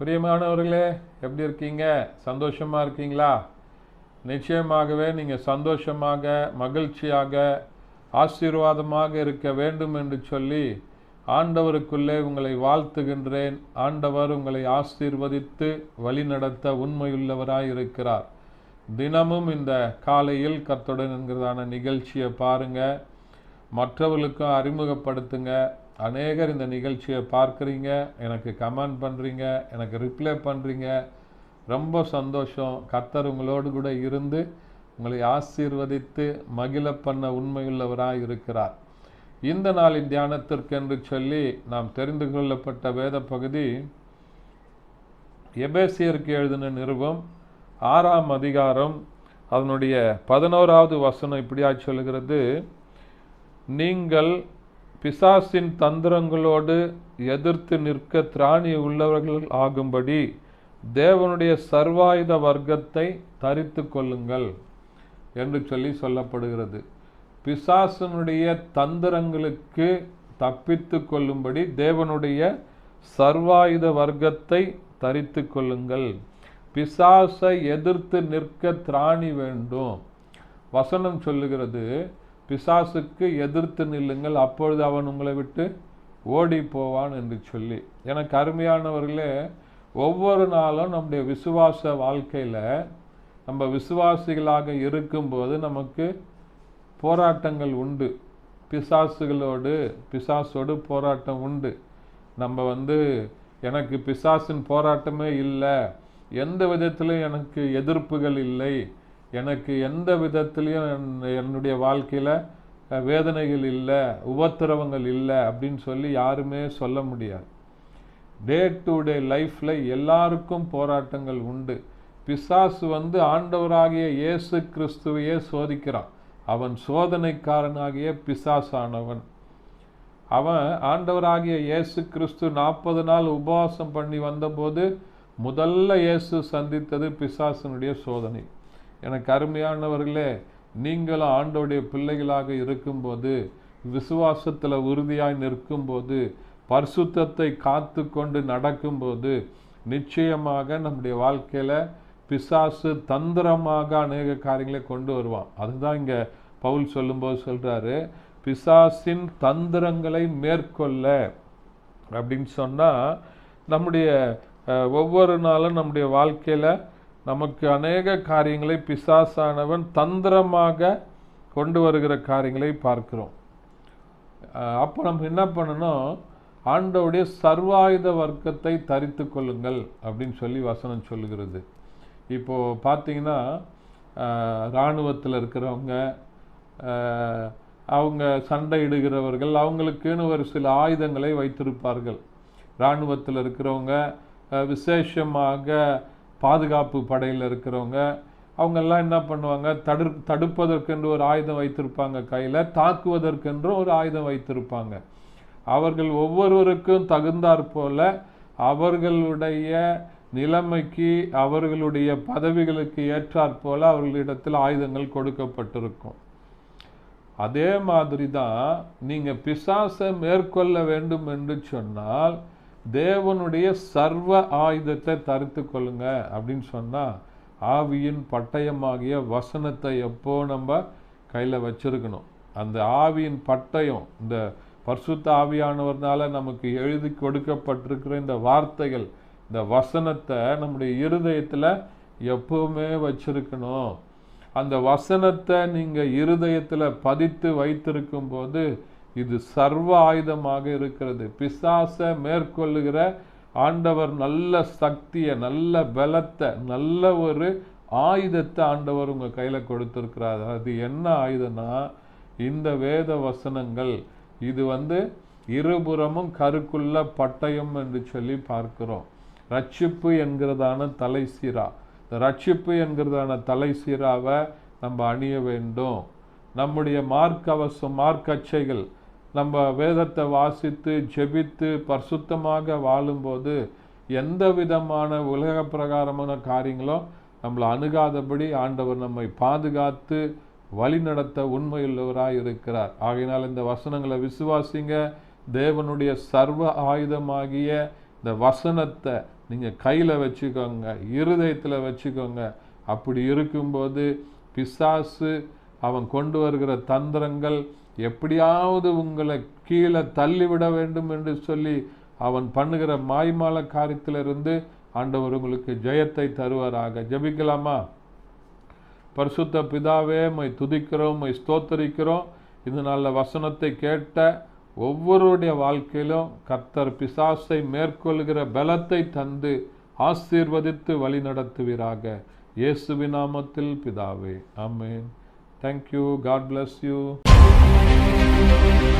பிரியமானவர்களே எப்படி இருக்கீங்க? சந்தோஷமாக இருக்கீங்களா? நிச்சயமாகவே நீங்கள் சந்தோஷமாக மகிழ்ச்சியாக ஆசீர்வாதமாக இருக்க வேண்டும் என்று சொல்லி ஆண்டவருக்குள்ளே உங்களை வாழ்த்துகின்றேன். ஆண்டவர் உங்களை ஆசீர்வதித்து வழிநடத்த உண்மையுள்ளவராக இருக்கிறார் தினமும் இந்த காலையில் கத்துடன் என்கிறதான நிகழ்ச்சியை பாருங்கள் மற்றவர்களுக்கும் அறிமுகப்படுத்துங்க. அநேகர் இந்த நிகழ்ச்சியை பார்க்குறீங்க எனக்கு கமெண்ட் பண்ணுறீங்க எனக்கு ரிப்ளை பண்ணுறீங்க. ரொம்ப சந்தோஷம். கர்த்தர் உங்களோடு கூட இருந்து உங்களை ஆசீர்வதித்து மகிழ பண்ண உண்மையுள்ளவராக இருக்கிறார். இந்த நாளின் தியானத்திற்கென்று சொல்லி நாம் தெரிந்து கொள்ளப்பட்ட வேத பகுதி எபேசியருக்கு எழுதின நிருபம் ஆறாம் அதிகாரம் அதனுடைய பதினோராவது வசனம் இப்படியா சொல்கிறது நீங்கள் பிசாசின் தந்திரங்களோடு எதிர்த்து நிற்க திராணி உள்ளவர்கள் ஆகும்படி தேவனுடைய சர்வாயுத வர்க்கத்தை தரித்து கொள்ளுங்கள் என்று சொல்லி சொல்லப்படுகிறது. பிசாசனுடைய தந்திரங்களுக்கு தப்பித்து கொள்ளும்படி தேவனுடைய சர்வாயுத வர்க்கத்தை தரித்து கொள்ளுங்கள். பிசாசை எதிர்த்து நிற்க திராணி வேண்டும். வசனம் சொல்லுகிறது பிசாசுக்கு எதிர்த்து நில்லுங்கள் அப்பொழுது அவன் உங்களை விட்டு ஓடி போவான் என்று சொல்லி. எனக்கு அருமையானவர்களே ஒவ்வொரு நாளும் நம்முடைய விசுவாச வாழ்க்கையில் நம்ம விசுவாசிகளாக இருக்கும்போது நமக்கு போராட்டங்கள் உண்டு. பிசாசுகளோடு பிசாசோடு போராட்டம் உண்டு. நம்ம வந்து எனக்கு பிசாசின் போராட்டமே இல்லை எந்த விதத்திலும் எனக்கு எதிர்ப்புகள் இல்லை எனக்கு எந்த விதத்துலேயும் என்னுடைய வாழ்க்கையில் வேதனைகள் இல்லை உபத்திரவங்கள் இல்லை அப்படின்னு சொல்லி யாருமே சொல்ல முடியாது. டே டு டே லைஃப்பில் எல்லாருக்கும் போராட்டங்கள் உண்டு. பிசாசு வந்து ஆண்டவராகிய இயேசு கிறிஸ்துவையே சோதிக்கிறான். அவன் சோதனைக்காரனாகிய பிசாசானவன். அவன் ஆண்டவராகிய இயேசு கிறிஸ்து நாற்பது நாள் உபவாசம் பண்ணி வந்தபோது முதல்ல இயேசு சந்தித்தது பிசாசனுடைய சோதனை. எனக்கு அருமையானவர்களே நீங்களும் ஆண்டோடைய பிள்ளைகளாக இருக்கும்போது விசுவாசத்தில் உறுதியாய் நிற்கும்போது பரிசுத்தத்தை காத்து கொண்டு நடக்கும்போது நிச்சயமாக நம்முடைய வாழ்க்கையில் பிசாசு தந்திரமாக அநேக காரியங்களை கொண்டு வருவான். அதுதான் இங்கே பவுல் சொல்லும்போது சொல்கிறாரு பிசாசின் தந்திரங்களை மேற்கொள்ள அப்படின்னு சொன்னால் நம்முடைய ஒவ்வொரு நாளும் நம்முடைய வாழ்க்கையில் நமக்கு அநேக காரியங்களை பிசாசானவன் தந்திரமாக கொண்டு வருகிற காரியங்களை பார்க்கிறோம். அப்போ நம்ம என்ன பண்ணணும்? ஆண்டவுடைய சர்வாயுத வர்க்கத்தை தரித்து கொள்ளுங்கள் அப்படின்னு சொல்லி வசனம் சொல்லுகிறது. இப்போது பார்த்தீங்கன்னா இராணுவத்தில் இருக்கிறவங்க அவங்க சண்டையிடுகிறவர்கள் அவங்களுக்குன்னு ஒரு சில ஆயுதங்களை வைத்திருப்பார்கள். இராணுவத்தில் இருக்கிறவங்க விசேஷமாக பாதுகாப்பு படையில் இருக்கிறவங்க அவங்கெல்லாம் என்ன பண்ணுவாங்க? தடு தடுப்பதற்கென்று ஒரு ஆயுதம் வைத்திருப்பாங்க கையில் தாக்குவதற்கென்று ஒரு ஆயுதம் வைத்திருப்பாங்க. அவர்கள் ஒவ்வொருவருக்கும் தகுந்தாற் போல அவர்களுடைய நிலைமைக்கு அவர்களுடைய பதவிகளுக்கு ஏற்றாற் போல அவர்களிடத்தில் ஆயுதங்கள் கொடுக்கப்பட்டிருக்கும். அதே மாதிரி தான் நீங்கள் பிசாசை மேற்கொள்ள வேண்டும் என்று சொன்னால் தேவனுடைய சர்வ ஆயுதத்தை தரித்து கொள்ளுங்க அப்படின்னு சொன்னால் ஆவியின் பட்டயமாகிய வசனத்தை எப்போ நம்ம கையில் வச்சிருக்கணும்? அந்த ஆவியின் பட்டயம் இந்த பர்சுத்த ஆவியானவர்னால நமக்கு எழுதி கொடுக்கப்பட்டிருக்கிற இந்த வார்த்தைகள் இந்த வசனத்தை நம்முடைய இருதயத்தில் எப்பவுமே வச்சிருக்கணும். அந்த வசனத்தை நீங்கள் இருதயத்தில் பதித்து வைத்திருக்கும் போது இது சர்வ ஆயுதமாக இருக்கிறது. பிசாசை மேற்கொள்ளுகிற ஆண்டவர் நல்ல சக்தியை நல்ல பலத்தை நல்ல ஒரு ஆயுதத்தை ஆண்டவர் உங்கள் கையில் கொடுத்துருக்கிறார். அது என்ன ஆயுதம்னா இந்த வேத வசனங்கள். இது வந்து இருபுறமும் கருக்குள்ள பட்டயம் என்று சொல்லி பார்க்கிறோம். ரட்சிப்பு என்கிறதான தலை சீரா. இந்த ரட்சிப்பு என்கிறதான தலை சீராவை நம்ம அணிய வேண்டும். நம்முடைய மார்க்கவசம் மார்க்கச்சைகள் நம்ம வேதத்தை வாசித்து ஜெபித்து பரிசுத்தமாக வாழும்போது எந்த விதமான உலக பிரகாரமான காரியங்களும் நம்மளை அணுகாதபடி ஆண்டவர் நம்மை பாதுகாத்து வழிநடத்த உண்மையுள்ளவராக இருக்கிறார். ஆகையினால் இந்த வசனங்களை விசுவாசிங்க. தேவனுடைய சர்வ ஆயுதமாகிய இந்த வசனத்தை நீங்கள் கையில் வச்சுக்கோங்க இருதயத்தில் வச்சுக்கோங்க. அப்படி இருக்கும்போது பிசாசு அவன் கொண்டு வருகிற தந்திரங்கள் எப்படியாவது உங்களை கீழே தள்ளிவிட வேண்டும் என்று சொல்லி அவன் பண்ணுகிற மாய்மால காரியத்திலிருந்து ஆண்டவர் உங்களுக்கு ஜெயத்தை தருவாராக. ஜெபிக்கலாமா? பரிசுத்த பிதாவே மை துதிக்கிறோம் மை ஸ்தோத்தரிக்கிறோம். இது நல்ல வசனத்தை கேட்ட ஒவ்வொருடைய வாழ்க்கையிலும் கர்த்தர் பிசாசை மேற்கொள்கிற பலத்தை தந்து ஆசீர்வதித்து வழி நடத்துவீராக. இயேசுவின் பிதாவே ஆமென். Thank you God bless you Música